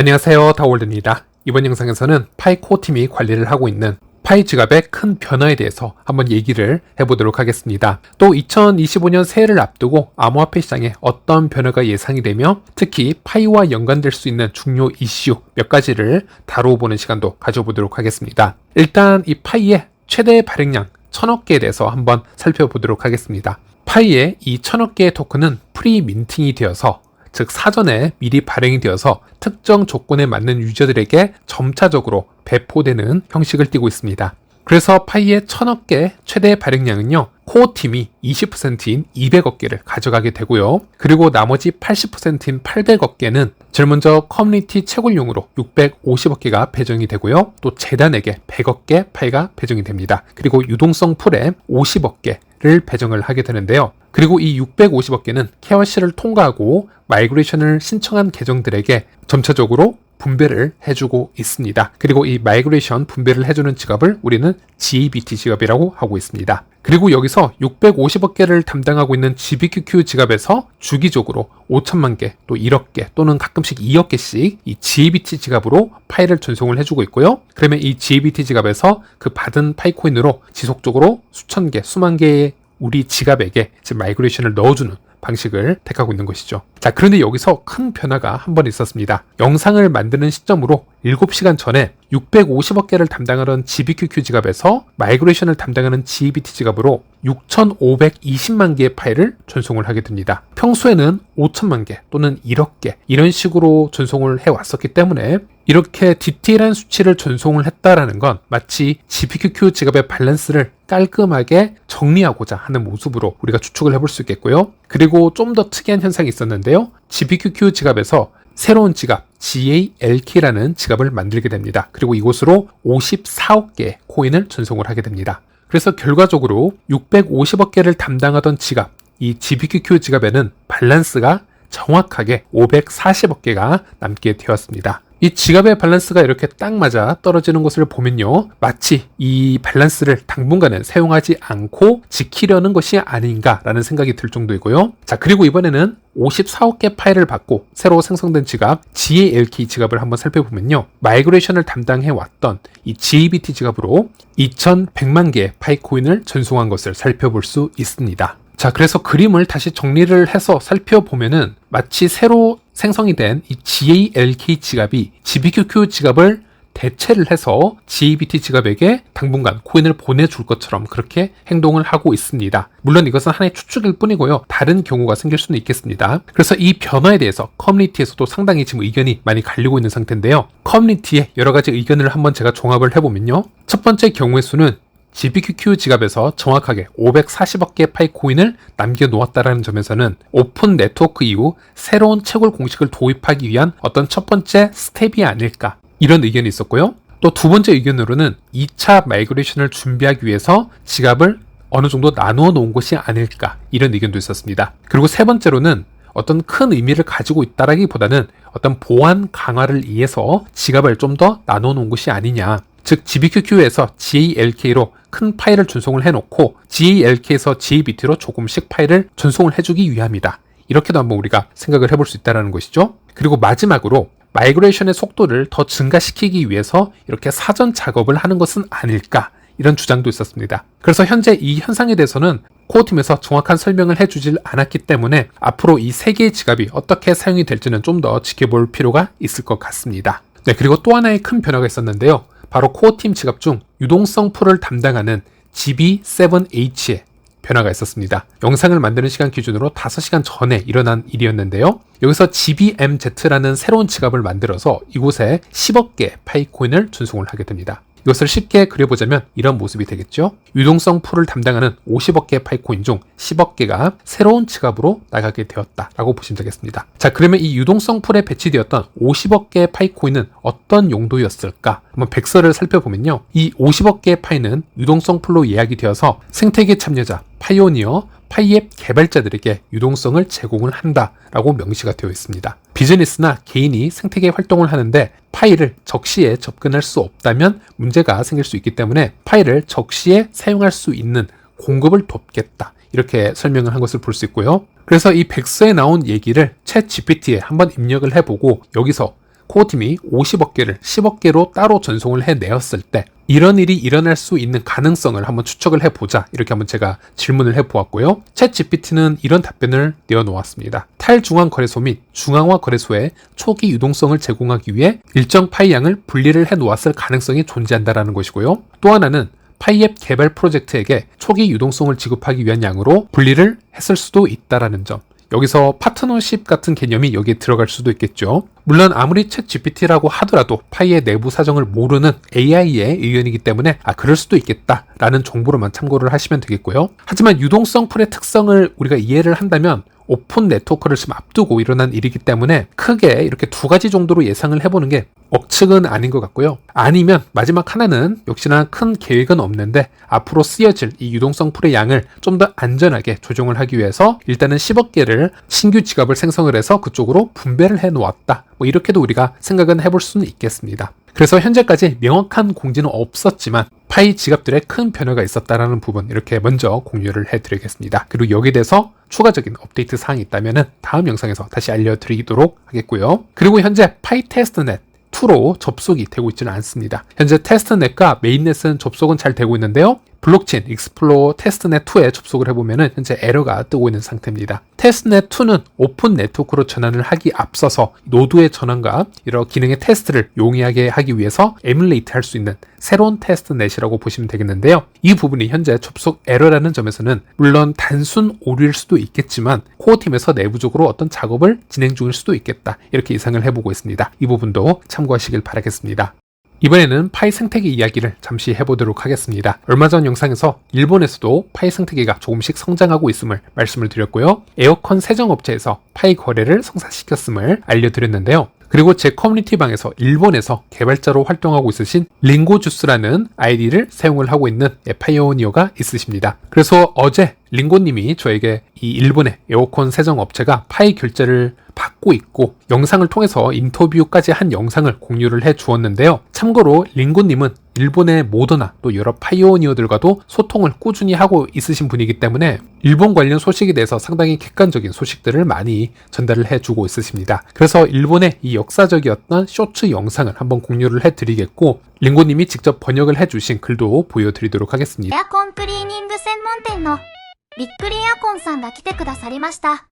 안녕하세요 다월드입니다. 이번 영상에서는 파이코 팀이 관리를 하고 있는 파이 지갑의 큰 변화에 대해서 한번 얘기를 해보도록 하겠습니다. 또 2025년 새해를 앞두고 암호화폐 시장에 어떤 변화가 예상이 되며 특히 파이와 연관될 수 있는 중요 이슈 몇 가지를 다뤄보는 시간도 가져보도록 하겠습니다. 일단 이 파이의 최대 발행량 천억 개에 대해서 한번 살펴보도록 하겠습니다. 파이의 이 천억 개의 토큰은 프리 민팅이 되어서 즉 사전에 미리 발행이 되어서 특정 조건에 맞는 유저들에게 점차적으로 배포되는 형식을 띠고 있습니다. 그래서 파이의 천억 개 최대 발행량은요, 코어 팀이 20%인 200억 개를 가져가게 되고요. 그리고 나머지 80%인 800억 개는 제일 먼저 커뮤니티 채굴용으로 650억 개가 배정이 되고요. 또 재단에게 100억 개 파이가 배정이 됩니다. 그리고 유동성 풀에 50억 개를 배정을 하게 되는데요. 그리고 이 650억 개는 KYC를 통과하고 마이그레이션을 신청한 계정들에게 점차적으로 분배를 해주고 있습니다. 그리고 이 마이그레이션 분배를 해주는 지갑을 우리는 GBT 지갑이라고 하고 있습니다. 그리고 여기서 650억 개를 담당하고 있는 GBQQ 지갑에서 주기적으로 5천만 개, 또 1억 개, 또는 가끔씩 2억 개씩 이 GBT 지갑으로 파일을 전송을 해주고 있고요. 그러면 이 GBT 지갑에서 그 받은 파이코인으로 지속적으로 수천 개, 수만 개의 우리 지갑에게 마이그레이션을 넣어주는 방식을 택하고 있는 것이죠. 자, 그런데 여기서 큰 변화가 한 번 있었습니다. 영상을 만드는 시점으로 7시간 전에 650억 개를 담당하던 GBQQ 지갑에서 마이그레이션을 담당하는 GBT 지갑으로 6,520만 개의 파일을 전송을 하게 됩니다. 평소에는 5천만 개 또는 1억 개 이런 식으로 전송을 해왔었기 때문에 이렇게 디테일한 수치를 전송을 했다라는 건 마치 GPQQ 지갑의 밸런스를 깔끔하게 정리하고자 하는 모습으로 우리가 추측을 해볼 수 있겠고요. 그리고 좀 더 특이한 현상이 있었는데요. GPQQ 지갑에서 새로운 지갑 GALK라는 지갑을 만들게 됩니다. 그리고 이곳으로 54억 개의 코인을 전송을 하게 됩니다. 그래서 결과적으로 650억 개를 담당하던 지갑, 이 GPQQ 지갑에는 밸런스가 정확하게 540억 개가 남게 되었습니다. 이 지갑의 밸런스가 이렇게 딱 맞아 떨어지는 것을 보면요. 마치 이 밸런스를 당분간은 사용하지 않고 지키려는 것이 아닌가라는 생각이 들 정도이고요. 자, 그리고 이번에는 54억 개 파일을 받고 새로 생성된 지갑 GALK 지갑을 한번 살펴보면요. 마이그레이션을 담당해 왔던 이 GABT 지갑으로 2100만 개의 파이코인을 전송한 것을 살펴볼 수 있습니다. 자, 그래서 그림을 다시 정리를 해서 살펴보면은 마치 새로 생성이 된 이 GALK 지갑이 GBQQ 지갑을 대체를 해서 GABT 지갑에게 당분간 코인을 보내줄 것처럼 그렇게 행동을 하고 있습니다. 물론 이것은 하나의 추측일 뿐이고요. 다른 경우가 생길 수는 있겠습니다. 그래서 이 변화에 대해서 커뮤니티에서도 상당히 지금 의견이 많이 갈리고 있는 상태인데요. 커뮤니티의 여러 가지 의견을 한번 제가 종합을 해보면요. 첫 번째 경우의 수는 GBQQ 지갑에서 정확하게 540억 개의 파이 코인을 남겨놓았다는 점에서는 오픈 네트워크 이후 새로운 채굴 공식을 도입하기 위한 어떤 첫 번째 스텝이 아닐까 이런 의견이 있었고요. 또 두 번째 의견으로는 2차 마이그레이션을 준비하기 위해서 지갑을 어느 정도 나누어 놓은 것이 아닐까 이런 의견도 있었습니다. 그리고 세 번째로는 어떤 큰 의미를 가지고 있다라기보다는 어떤 보안 강화를 위해서 지갑을 좀 더 나눠 놓은 것이 아니냐 즉 GBQQ에서 GALK로 큰 파일을 전송을 해놓고 GALK에서 GABT로 조금씩 파일을 전송을 해주기 위함이다. 이렇게도 한번 우리가 생각을 해볼 수 있다는 것이죠. 그리고 마지막으로 마이그레이션의 속도를 더 증가시키기 위해서 이렇게 사전 작업을 하는 것은 아닐까 이런 주장도 있었습니다. 그래서 현재 이 현상에 대해서는 코어팀에서 정확한 설명을 해주질 않았기 때문에 앞으로 이 세 개의 지갑이 어떻게 사용이 될지는 좀 더 지켜볼 필요가 있을 것 같습니다. 네, 그리고 또 하나의 큰 변화가 있었는데요. 바로 코어팀 지갑 중 유동성 풀을 담당하는 GB7H의 변화가 있었습니다. 영상을 만드는 시간 기준으로 5시간 전에 일어난 일이었는데요. 여기서 GBMZ라는 새로운 지갑을 만들어서 이곳에 10억 개 파이코인을 전송을 하게 됩니다. 이것을 쉽게 그려보자면 이런 모습이 되겠죠. 유동성 풀을 담당하는 50억 개의 파이코인 중 10억 개가 새로운 지갑으로 나가게 되었다라고 보시면 되겠습니다. 자, 그러면 이 유동성 풀에 배치되었던 50억 개의 파이코인은 어떤 용도였을까? 한번 백서를 살펴보면요. 이 50억 개의 파이는 유동성 풀로 예약이 되어서 생태계 참여자, 파이오니어, 파이앱 개발자들에게 유동성을 제공을 한다라고 명시가 되어 있습니다. 비즈니스나 개인이 생태계 활동을 하는데 파일을 적시에 접근할 수 없다면 문제가 생길 수 있기 때문에 파일을 적시에 사용할 수 있는 공급을 돕겠다. 이렇게 설명을 한 것을 볼 수 있고요. 그래서 이 백서에 나온 얘기를 챗 GPT에 한번 입력을 해보고 여기서 코어팀이 50억 개를 10억 개로 따로 전송을 해내었을 때 이런 일이 일어날 수 있는 가능성을 한번 추측을 해보자 이렇게 한번 제가 질문을 해보았고요. 챗 GPT는 이런 답변을 내어놓았습니다. 탈중앙 거래소 및 중앙화 거래소에 초기 유동성을 제공하기 위해 일정 파이 양을 분리를 해놓았을 가능성이 존재한다라는 것이고요. 또 하나는 파이앱 개발 프로젝트에게 초기 유동성을 지급하기 위한 양으로 분리를 했을 수도 있다라는 점. 여기서 파트너십 같은 개념이 여기에 들어갈 수도 있겠죠. 물론 아무리 챗 GPT라고 하더라도 파이의 내부 사정을 모르는 AI의 의견이기 때문에 아 그럴 수도 있겠다라는 정보로만 참고를 하시면 되겠고요. 하지만 유동성 풀의 특성을 우리가 이해를 한다면 오픈 네트워크를 지금 앞두고 일어난 일이기 때문에 크게 이렇게 두 가지 정도로 예상을 해보는 게 억측은 아닌 것 같고요. 아니면 마지막 하나는 역시나 큰 계획은 없는데 앞으로 쓰여질 이 유동성 풀의 양을 좀 더 안전하게 조정을 하기 위해서 일단은 10억 개를 신규 지갑을 생성을 해서 그쪽으로 분배를 해 놓았다. 뭐 이렇게도 우리가 생각은 해볼 수는 있겠습니다. 그래서 현재까지 명확한 공지는 없었지만 파이 지갑들의 큰 변화가 있었다라는 부분 이렇게 먼저 공유를 해드리겠습니다. 그리고 여기에 대해서 추가적인 업데이트 사항이 있다면 다음 영상에서 다시 알려드리도록 하겠고요. 그리고 현재 파이 테스트넷 2로 접속이 되고 있지는 않습니다. 현재 테스트넷과 메인넷은 접속은 잘 되고 있는데요. 블록체인 익스플로어 테스트넷 2에 접속을 해보면 현재 에러가 뜨고 있는 상태입니다. 테스트넷 2는 오픈 네트워크로 전환을 하기 앞서서 노드의 전환과 여러 기능의 테스트를 용이하게 하기 위해서 에뮬레이트 할 수 있는 새로운 테스트넷이라고 보시면 되겠는데요. 이 부분이 현재 접속 에러라는 점에서는 물론 단순 오류일 수도 있겠지만 코어 팀에서 내부적으로 어떤 작업을 진행 중일 수도 있겠다. 이렇게 예상을 해보고 있습니다. 이 부분도 참고하시길 바라겠습니다. 이번에는 파이 생태계 이야기를 잠시 해보도록 하겠습니다. 얼마 전 영상에서 일본에서도 파이 생태계가 조금씩 성장하고 있음을 말씀을 드렸고요. 에어컨 세정업체에서 파이 거래를 성사시켰음을 알려드렸는데요. 그리고 제 커뮤니티 방에서 일본에서 개발자로 활동하고 있으신 링고주스라는 아이디를 사용을 하고 있는 파이오니어가 있으십니다. 그래서 어제 링고님이 저에게 이 일본의 에어컨 세정 업체가 파이 결제를 받고 있고 영상을 통해서 인터뷰까지 한 영상을 공유를 해 주었는데요. 참고로 링고님은 일본의 모더나 또 여러 파이오니어들과도 소통을 꾸준히 하고 있으신 분이기 때문에 일본 관련 소식에 대해서 상당히 객관적인 소식들을 많이 전달을 해주고 있으십니다. 그래서 일본의 이 역사적이었던 쇼츠 영상을 한번 공유를 해드리겠고 링고님이 직접 번역을 해주신 글도 보여드리도록 하겠습니다. 에어컨 클리닝 전문店の 그 びっくりエアコンさんが来てくださりました。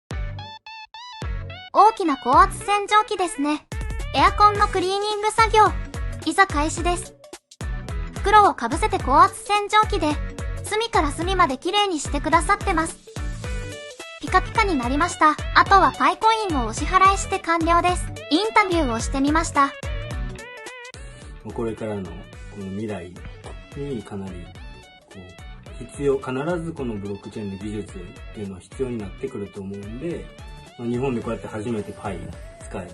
大きな高圧洗浄機ですね。エアコンのクリーニング作業、いざ開始です。袋をかぶせて高圧洗浄機で、隅から隅まで綺麗にしてくださってます。ピカピカになりました。あとはパイコインをお支払いして完了です。インタビューをしてみました。これからのこの未来にかなりこう必要必ずこのブロックチェーンの技術っていうのは必要になってくると思うんで、日本でこうやって初めてパイ使い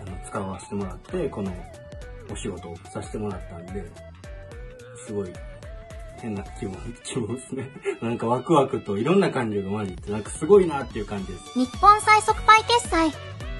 あの使わせてもらってこのお仕事をさせてもらったんですごい変な気分気分ですね なんかワクワクといろんな感情が混じってなんかすごいなっていう感じです日本最速パイ決済。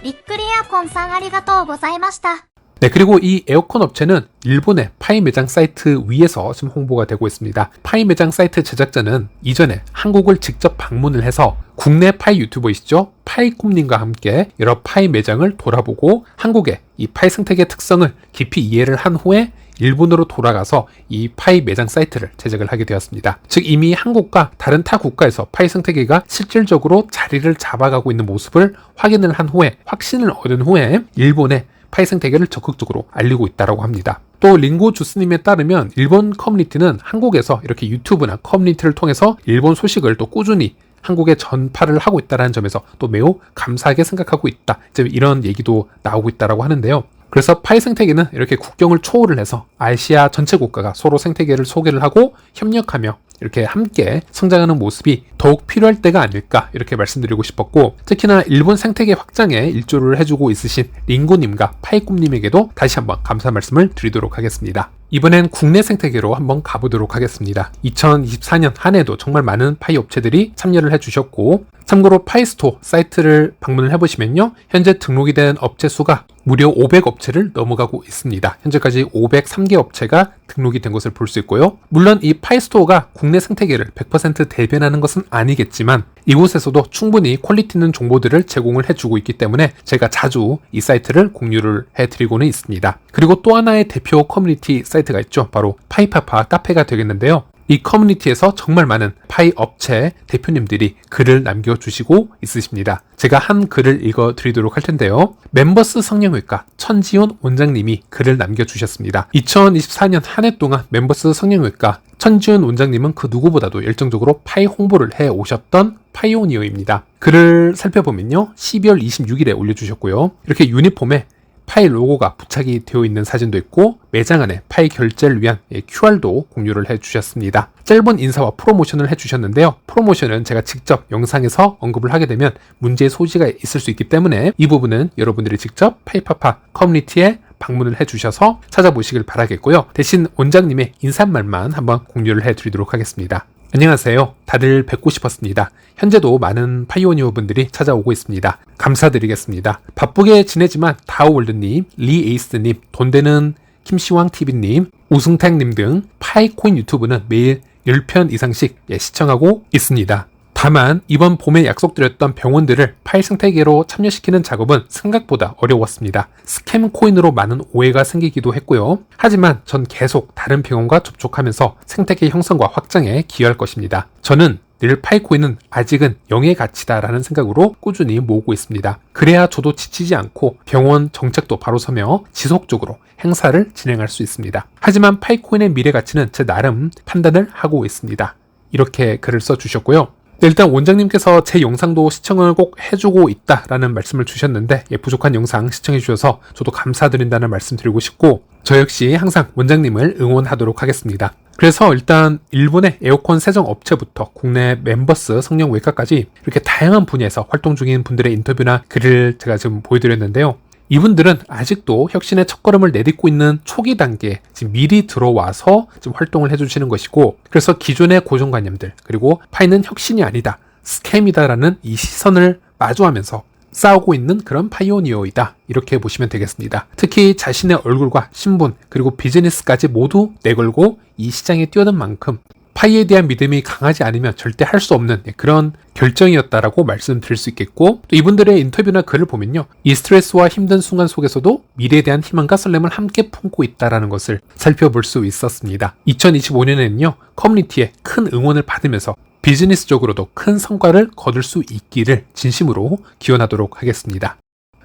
びっくりエアコンさんありがとうございました。 네, 그리고 이 에어컨 업체는 일본의 파이 매장 사이트 위에서 지금 홍보가 되고 있습니다. 파이 매장 사이트 제작자는 이전에 한국을 직접 방문을 해서 국내 파이 유튜버이시죠? 파이꿈님과 함께 여러 파이 매장을 돌아보고 한국의 이 파이 생태계 특성을 깊이 이해를 한 후에 일본으로 돌아가서 이 파이 매장 사이트를 제작을 하게 되었습니다. 즉 이미 한국과 다른 타 국가에서 파이 생태계가 실질적으로 자리를 잡아가고 있는 모습을 확인을 한 후에 확신을 얻은 후에 일본의 파이 생태계를 적극적으로 알리고 있다고 합니다. 또 링고 주스님에 따르면 일본 커뮤니티는 한국에서 이렇게 유튜브나 커뮤니티를 통해서 일본 소식을 또 꾸준히 한국에 전파를 하고 있다는 점에서 또 매우 감사하게 생각하고 있다. 이제 이런 얘기도 나오고 있다라고 하는데요. 그래서 파이 생태계는 이렇게 국경을 초월을 해서 아시아 전체 국가가 서로 생태계를 소개를 하고 협력하며 이렇게 함께 성장하는 모습이 더욱 필요할 때가 아닐까 이렇게 말씀드리고 싶었고 특히나 일본 생태계 확장에 일조를 해주고 있으신 링고님과 파이꿈님에게도 다시 한번 감사 말씀을 드리도록 하겠습니다. 이번엔 국내 생태계로 한번 가보도록 하겠습니다. 2024년 한 해도 정말 많은 파이 업체들이 참여를 해주셨고 참고로 파이스토어 사이트를 방문을 해보시면요 현재 등록이 된 업체 수가 무려 500 업체를 넘어가고 있습니다. 현재까지 503개 업체가 등록이 된 것을 볼 수 있고요. 물론 이 파이스토어가 국내 생태계를 100% 대변하는 것은 아니겠지만 이곳에서도 충분히 퀄리티 있는 정보들을 제공을 해주고 있기 때문에 제가 자주 이 사이트를 공유를 해드리고는 있습니다. 그리고 또 하나의 대표 커뮤니티 사이트가 있죠. 바로 파이파파 카페가 되겠는데요. 이 커뮤니티에서 정말 많은 파이 업체 대표님들이 글을 남겨주시고 있으십니다. 제가 한 글을 읽어 드리도록 할 텐데요. 멤버스 성형외과 천지훈 원장님이 글을 남겨주셨습니다. 2024년 한 해 동안 멤버스 성형외과 천지훈 원장님은 그 누구보다도 열정적으로 파이 홍보를 해 오셨던 파이오니어입니다. 글을 살펴보면요. 12월 26일에 올려주셨고요. 이렇게 유니폼에 파이 로고가 부착이 되어 있는 사진도 있고 매장 안에 파이 결제를 위한 QR도 공유를 해주셨습니다. 짧은 인사와 프로모션을 해주셨는데요. 프로모션은 제가 직접 영상에서 언급을 하게 되면 문제의 소지가 있을 수 있기 때문에 이 부분은 여러분들이 직접 파이파파 커뮤니티에 방문을 해주셔서 찾아보시길 바라겠고요. 대신 원장님의 인사말만 한번 공유를 해드리도록 하겠습니다. 안녕하세요. 다들 뵙고 싶었습니다. 현재도 많은 파이오니어 분들이 찾아오고 있습니다. 감사드리겠습니다. 바쁘게 지내지만 다우월드님, 리 에이스님, 돈되는 김시왕TV님, 우승택님 등 파이코인 유튜브는 매일 10편 이상씩 예, 시청하고 있습니다. 다만 이번 봄에 약속드렸던 병원들을 파일 생태계로 참여시키는 작업은 생각보다 어려웠습니다. 스캠 코인으로 많은 오해가 생기기도 했고요. 하지만 전 계속 다른 병원과 접촉하면서 생태계 형성과 확장에 기여할 것입니다. 저는 늘 파이코인은 아직은 영의 가치다라는 생각으로 꾸준히 모으고 있습니다. 그래야 저도 지치지 않고 병원 정책도 바로 서며 지속적으로 행사를 진행할 수 있습니다. 하지만 파이코인의 미래 가치는 제 나름 판단을 하고 있습니다. 이렇게 글을 써주셨고요. 네, 일단 원장님께서 제 영상도 시청을 꼭 해주고 있다라는 말씀을 주셨는데 예, 부족한 영상 시청해 주셔서 저도 감사드린다는 말씀 드리고 싶고 저 역시 항상 원장님을 응원하도록 하겠습니다. 그래서 일단 일본의 에어컨 세정 업체부터 국내 멤버스 성형 외과까지 이렇게 다양한 분야에서 활동 중인 분들의 인터뷰나 글을 제가 지금 보여드렸는데요. 이분들은 아직도 혁신의 첫걸음을 내딛고 있는 초기 단계에 지금 미리 들어와서 지금 활동을 해주시는 것이고 그래서 기존의 고정관념들 그리고 파이는 혁신이 아니다 스캠이다라는 이 시선을 마주하면서 싸우고 있는 그런 파이오니어이다 이렇게 보시면 되겠습니다. 특히 자신의 얼굴과 신분 그리고 비즈니스까지 모두 내걸고 이 시장에 뛰어든 만큼 파이에 대한 믿음이 강하지 않으면 절대 할 수 없는 그런 결정이었다라고 말씀드릴 수 있겠고 또 이분들의 인터뷰나 글을 보면요 이 스트레스와 힘든 순간 속에서도 미래에 대한 희망과 설렘을 함께 품고 있다라는 것을 살펴볼 수 있었습니다. 2025년에는요 커뮤니티에 큰 응원을 받으면서 비즈니스적으로도 큰 성과를 거둘 수 있기를 진심으로 기원하도록 하겠습니다.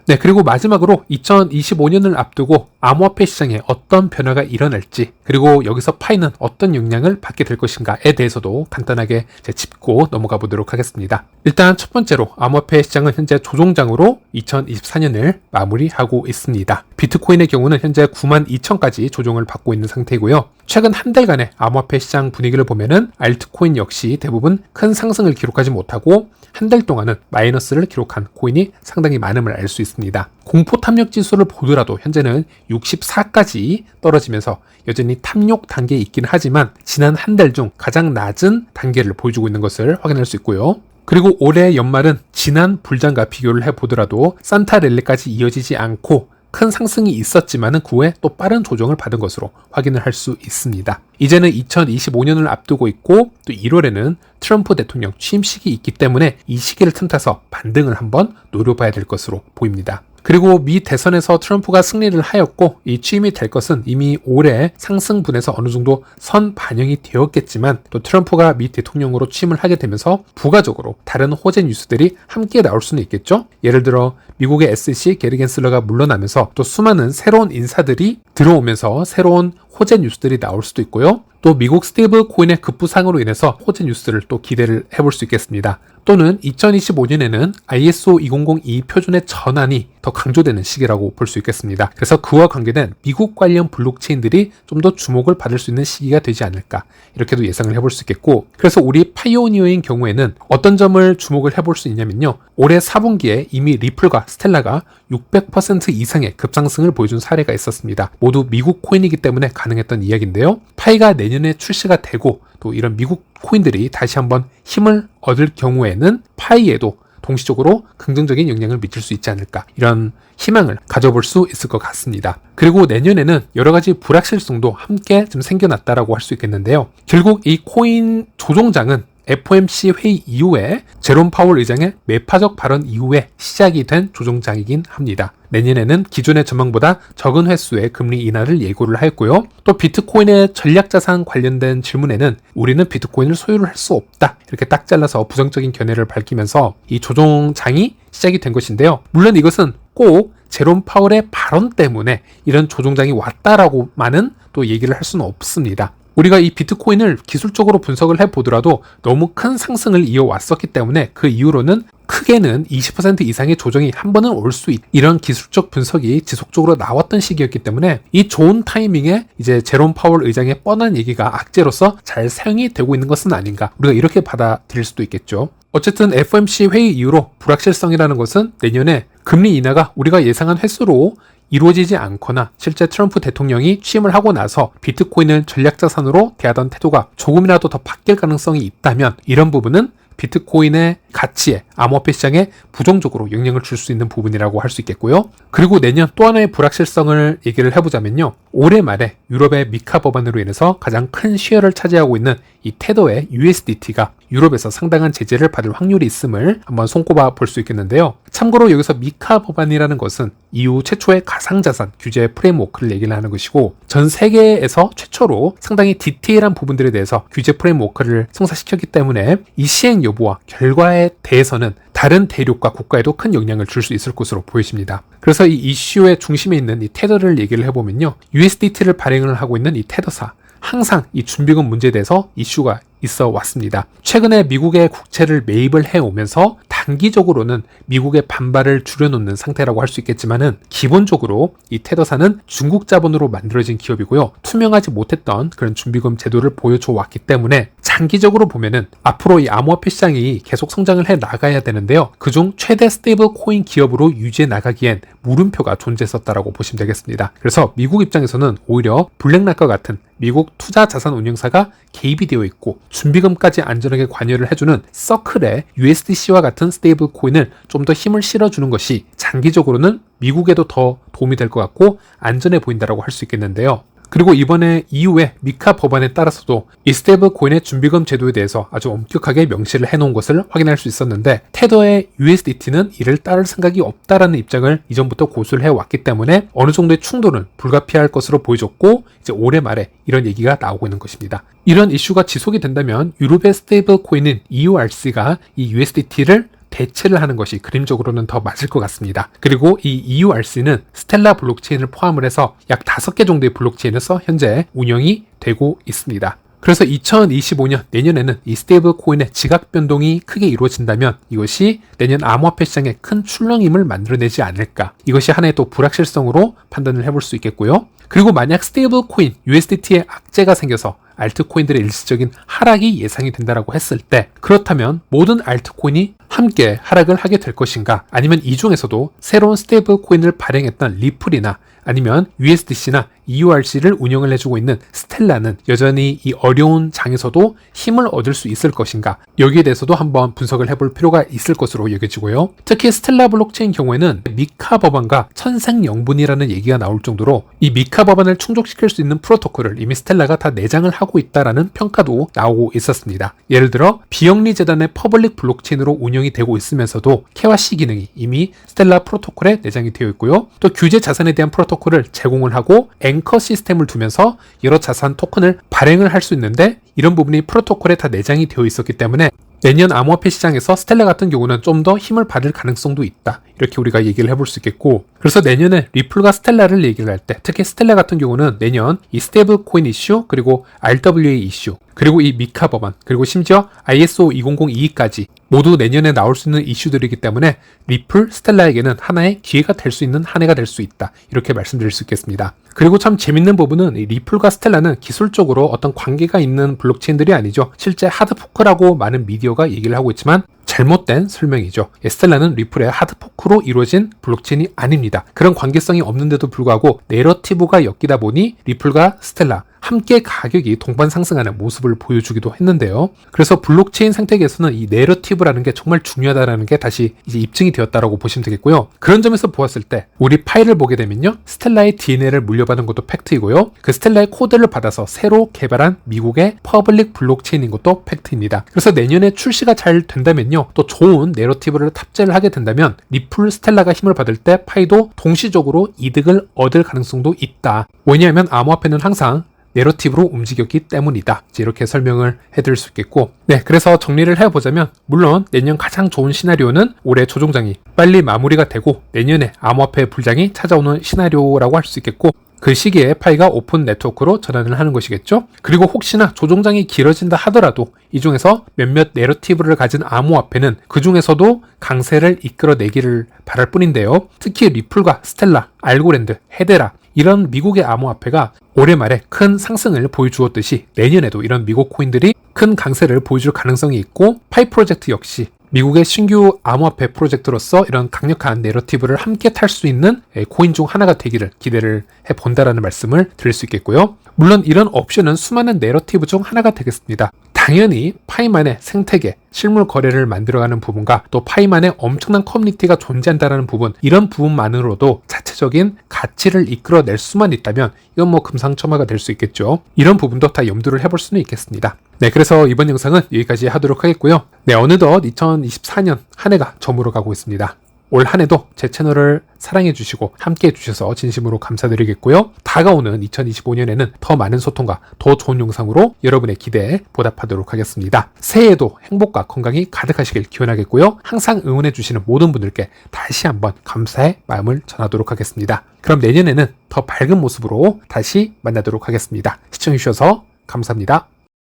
네, 그리고 마지막으로 2025년을 앞두고 암호화폐 시장에 어떤 변화가 일어날지, 그리고 여기서 파이는 어떤 영향을 받게 될 것인가에 대해서도 간단하게 짚고 넘어가 보도록 하겠습니다. 일단 첫 번째로 암호화폐 시장은 현재 조종장으로 2024년을 마무리하고 있습니다. 비트코인의 경우는 현재 9만 2천까지 조종을 받고 있는 상태이고요. 최근 한 달간의 암호화폐 시장 분위기를 보면은 알트코인 역시 대부분 큰 상승을 기록하지 못하고 한 달 동안은 마이너스를 기록한 코인이 상당히 많음을 알 수 있습니다. 공포 탐욕 지수를 보더라도 현재는 64까지 떨어지면서 여전히 탐욕 단계에 있기는 하지만 지난 한 달 중 가장 낮은 단계를 보여주고 있는 것을 확인할 수 있고요. 그리고 올해 연말은 지난 불장과 비교를 해보더라도 산타 랠리까지 이어지지 않고 큰 상승이 있었지만은 그 후에 또 빠른 조정을 받은 것으로 확인을 할 수 있습니다. 이제는 2025년을 앞두고 있고 또 1월에는 트럼프 대통령 취임식이 있기 때문에 이 시기를 틈타서 반등을 한번 노려봐야 될 것으로 보입니다. 그리고 미 대선에서 트럼프가 승리를 하였고 이 취임이 될 것은 이미 올해 상승분에서 어느 정도 선 반영이 되었겠지만 또 트럼프가 미 대통령으로 취임을 하게 되면서 부가적으로 다른 호재 뉴스들이 함께 나올 수는 있겠죠. 예를 들어 미국의 SC 게리 겐슬러가 물러나면서 또 수많은 새로운 인사들이 들어오면서 새로운 호재 뉴스들이 나올 수도 있고요. 또 미국 스테이블 코인의 급부상으로 인해서 호재 뉴스를 또 기대를 해볼 수 있겠습니다. 또는 2025년에는 ISO 2002 표준의 전환이 더 강조되는 시기라고 볼 수 있겠습니다. 그래서 그와 관계된 미국 관련 블록체인들이 좀 더 주목을 받을 수 있는 시기가 되지 않을까 이렇게도 예상을 해볼 수 있겠고 그래서 우리 파이오니어인 경우에는 어떤 점을 주목을 해볼 수 있냐면요. 올해 4분기에 이미 리플과 스텔라가 600% 이상의 급상승을 보여준 사례가 있었습니다. 모두 미국 코인이기 때문에 가능했던 이야기인데요. 파이가 내년에 출시가 되고 또 이런 미국 코인들이 다시 한번 힘을 얻을 경우에는 파이에도 동시적으로 긍정적인 영향을 미칠 수 있지 않을까 이런 희망을 가져볼 수 있을 것 같습니다. 그리고 내년에는 여러 가지 불확실성도 함께 좀 생겨났다라고 할 수 있겠는데요. 결국 이 코인 조종장은 FOMC 회의 이후에 제롬 파월 의장의 매파적 발언 이후에 시작이 된 조종장이긴 합니다. 내년에는 기존의 전망보다 적은 횟수의 금리 인하를 예고를 하였고요. 또 비트코인의 전략자산 관련된 질문에는 우리는 비트코인을 소유를 할 수 없다. 이렇게 딱 잘라서 부정적인 견해를 밝히면서 이 조종장이 시작이 된 것인데요. 물론 이것은 꼭 제롬 파월의 발언 때문에 이런 조종장이 왔다라고만은 또 얘기를 할 수는 없습니다. 우리가 이 비트코인을 기술적으로 분석을 해보더라도 너무 큰 상승을 이어왔었기 때문에 그 이후로는 크게는 20% 이상의 조정이 한 번은 올 수 있, 이런 기술적 분석이 지속적으로 나왔던 시기였기 때문에 이 좋은 타이밍에 이제 제롬 파월 의장의 뻔한 얘기가 악재로서 잘 사용이 되고 있는 것은 아닌가. 우리가 이렇게 받아들일 수도 있겠죠. 어쨌든 FOMC 회의 이후로 불확실성이라는 것은 내년에 금리 인하가 우리가 예상한 횟수로 이루어지지 않거나 실제 트럼프 대통령이 취임을 하고 나서 비트코인을 전략자산으로 대하던 태도가 조금이라도 더 바뀔 가능성이 있다면 이런 부분은 비트코인의 가치에 암호화폐 시장에 부정적으로 영향을 줄 수 있는 부분이라고 할 수 있겠고요. 그리고 내년 또 하나의 불확실성을 얘기를 해보자면요. 올해 말에 유럽의 미카 법안으로 인해서 가장 큰 시어를 차지하고 있는 이 테더의 USDT가 유럽에서 상당한 제재를 받을 확률이 있음을 한번 손꼽아 볼 수 있겠는데요. 참고로 여기서 미카 법안이라는 것은 EU 최초의 가상자산 규제 프레임워크를 얘기를 하는 것이고 전 세계에서 최초로 상당히 디테일한 부분들에 대해서 규제 프레임워크를 성사시켰기 때문에 이 시행 여부와 결과에 대해서는 다른 대륙과 국가에도 큰 영향을 줄 수 있을 것으로 보여집니다. 그래서 이 이슈의 중심에 있는 이 테더를 얘기를 해보면요. USDT를 발행을 하고 있는 이 테더사 항상 이 준비금 문제에 대해서 이슈가 있어 왔습니다. 최근에 미국의 국채를 매입을 해 오면서 단기적으로는 미국의 반발을 줄여놓는 상태라고 할 수 있겠지만은 기본적으로 이 테더사는 중국 자본으로 만들어진 기업이고요. 투명하지 못했던 그런 준비금 제도를 보여줘 왔기 때문에 장기적으로 보면은 앞으로 이 암호화폐 시장이 계속 성장을 해 나가야 되는데요. 그중 최대 스테이블 코인 기업으로 유지해 나가기엔 물음표가 존재했었다라고 보시면 되겠습니다. 그래서 미국 입장에서는 오히려 블랙락과 같은 미국 투자 자산 운용사가 개입이 되어 있고 준비금까지 안전하게 관여를 해주는 서클의 USDC와 같은 스테이블 코인을 좀 더 힘을 실어주는 것이 장기적으로는 미국에도 더 도움이 될 것 같고 안전해 보인다라고 할 수 있겠는데요. 그리고 이번에 이후에 미카 법안에 따라서도 이 스테이블 코인의 준비금 제도에 대해서 아주 엄격하게 명시를 해놓은 것을 확인할 수 있었는데 테더의 USDT는 이를 따를 생각이 없다라는 입장을 이전부터 고수를 해왔기 때문에 어느 정도의 충돌은 불가피할 것으로 보여졌고 이제 올해 말에 이런 얘기가 나오고 있는 것입니다. 이런 이슈가 지속이 된다면 유럽의 스테이블 코인인 EURC가 이 USDT를 대체를 하는 것이 그림적으로는 더 맞을 것 같습니다. 그리고 이 EURC는 스텔라 블록체인을 포함을 해서 약 5개 정도의 블록체인에서 현재 운영이 되고 있습니다. 그래서 2025년 내년에는 이 스테이블 코인의 지각 변동이 크게 이루어진다면 이것이 내년 암호화폐 시장에 큰 출렁임을 만들어내지 않을까. 이것이 하나의 또 불확실성으로 판단을 해볼 수 있겠고요. 그리고 만약 스테이블 코인 USDT에 악재가 생겨서 알트코인들의 일시적인 하락이 예상이 된다라고 했을 때 그렇다면 모든 알트코인이 함께 하락을 하게 될 것인가 아니면 이 중에서도 새로운 스테이블 코인을 발행했던 리플이나 아니면 USDC나 EURC를 운영을 해주고 있는 스텔라는 여전히 이 어려운 장에서도 힘을 얻을 수 있을 것인가 여기에 대해서도 한번 분석을 해볼 필요가 있을 것으로 여겨지고요. 특히 스텔라 블록체인 경우에는 미카 법안과 천생연분이라는 얘기가 나올 정도로 이 미카 법안을 충족시킬 수 있는 프로토콜을 이미 스텔라가 다 내장을 하고 있다라는 평가도 나오고 있었습니다. 예를 들어 비영리 재단의 퍼블릭 블록체인으로 운영이 되고 있으면서도 KYC 기능이 이미 스텔라 프로토콜에 내장이 되어 있고요. 또 규제 자산에 대한 프로토콜을 제공을 하고 앵커 시스템을 두면서 여러 자산 토큰을 발행을 할 수 있는데 이런 부분이 프로토콜에 다 내장이 되어 있었기 때문에 내년 암호화폐 시장에서 스텔라 같은 경우는 좀 더 힘을 받을 가능성도 있다. 이렇게 우리가 얘기를 해볼 수 있겠고, 그래서 내년에 리플과 스텔라를 얘기를 할 때, 특히 스텔라 같은 경우는 내년 이 스테이블 코인 이슈, 그리고 RWA 이슈, 그리고 이 미카 법안, 그리고 심지어 ISO 2002까지 모두 내년에 나올 수 있는 이슈들이기 때문에 리플, 스텔라에게는 하나의 기회가 될 수 있는 한 해가 될 수 있다. 이렇게 말씀드릴 수 있겠습니다. 그리고 참 재밌는 부분은 이 리플과 스텔라는 기술적으로 어떤 관계가 있는 블록체인들이 아니죠. 실제 하드포크라고 많은 미디어가 얘기를 하고 있지만 잘못된 설명이죠. 예, 스텔라는 리플의 하드포크로 이루어진 블록체인이 아닙니다. 그런 관계성이 없는데도 불구하고 내러티브가 엮이다 보니 리플과 스텔라 함께 가격이 동반 상승하는 모습을 보여주기도 했는데요. 그래서 블록체인 생태계에서는 이 내러티브라는 게 정말 중요하다라는 게 다시 이제 입증이 되었다라고 보시면 되겠고요. 그런 점에서 보았을 때 우리 파일을 보게 되면요. 스텔라의 DNA를 물려받은 것도 팩트이고요. 그 스텔라의 코드를 받아서 새로 개발한 미국의 퍼블릭 블록체인인 것도 팩트입니다. 그래서 내년에 출시가 잘 된다면요. 또 좋은 내러티브를 탑재를 하게 된다면 리플 스텔라가 힘을 받을 때 파이도 동시적으로 이득을 얻을 가능성도 있다. 왜냐하면 암호화폐는 항상 내러티브로 움직였기 때문이다. 이렇게 설명을 해드릴 수 있겠고, 네, 그래서 정리를 해보자면, 물론 내년 가장 좋은 시나리오는 올해 조종장이 빨리 마무리가 되고 내년에 암호화폐 불장이 찾아오는 시나리오라고 할 수 있겠고, 그 시기에 파이가 오픈 네트워크로 전환을 하는 것이겠죠. 그리고 혹시나 조종장이 길어진다 하더라도 이 중에서 몇몇 내러티브를 가진 암호화폐는 그 중에서도 강세를 이끌어내기를 바랄 뿐인데요. 특히 리플과 스텔라, 알고랜드, 헤데라 이런 미국의 암호화폐가 올해 말에 큰 상승을 보여주었듯이 내년에도 이런 미국 코인들이 큰 강세를 보여줄 가능성이 있고 파이 프로젝트 역시 미국의 신규 암호화폐 프로젝트로서 이런 강력한 내러티브를 함께 탈 수 있는 에, 코인 중 하나가 되기를 기대를 해본다라는 말씀을 드릴 수 있겠고요. 물론 이런 옵션은 수많은 내러티브 중 하나가 되겠습니다. 당연히 파이만의 생태계, 실물 거래를 만들어가는 부분과 또 파이만의 엄청난 커뮤니티가 존재한다는 부분, 이런 부분만으로도 자체적인 가치를 이끌어낼 수만 있다면 이건 뭐 금상첨화가 될 수 있겠죠. 이런 부분도 다 염두를 해볼 수는 있겠습니다. 네, 그래서 이번 영상은 여기까지 하도록 하겠고요. 네, 어느덧 2024년 한 해가 저물어 가고 있습니다. 올 한 해도 제 채널을 사랑해 주시고 함께 해 주셔서 진심으로 감사드리겠고요. 다가오는 2025년에는 더 많은 소통과 더 좋은 영상으로 여러분의 기대에 보답하도록 하겠습니다. 새해에도 행복과 건강이 가득하시길 기원하겠고요. 항상 응원해 주시는 모든 분들께 다시 한번 감사의 마음을 전하도록 하겠습니다. 그럼 내년에는 더 밝은 모습으로 다시 만나도록 하겠습니다. 시청해 주셔서 감사합니다.